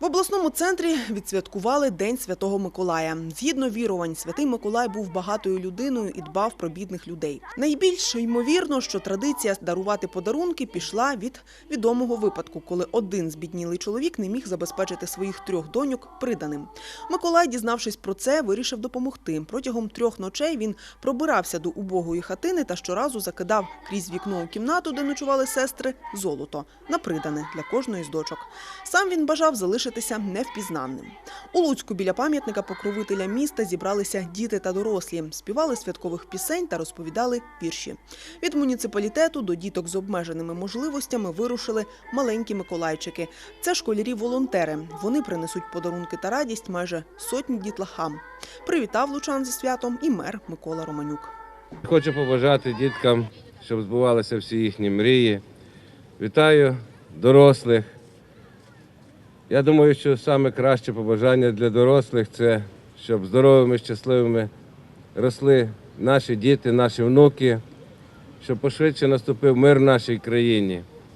В обласному центрі відсвяткували День Святого Миколая. Згідно вірувань, святий Миколай був багатою людиною і дбав про бідних людей. Найбільш ймовірно, що традиція дарувати подарунки пішла від відомого випадку, коли один збіднілий чоловік не міг забезпечити своїх трьох доньок приданим. Миколай, дізнавшись про це, вирішив допомогти. Протягом трьох ночей він пробирався до убогої хатини та щоразу закидав крізь вікно у кімнату, де ночували сестри, золото на придане для кожної з дочок. Сам він бажав залишитися невпізнаним. У Луцьку біля пам'ятника покровителя міста зібралися діти та дорослі, співали святкових пісень та розповідали вірші. Від муніципалітету до діток з обмеженими можливостями вирушили маленькі миколайчики. Це школярі-волонтери. Вони принесуть подарунки та радість майже сотні дітлахам. Привітав лучан зі святом і мер Микола Романюк. Хочу побажати діткам, щоб збувалися всі їхні мрії. Вітаю дорослих. Я думаю, що саме краще побажання для дорослих це щоб здоровими, щасливими росли наші діти, наші внуки, щоб пошвидше наступив мир в нашій країні.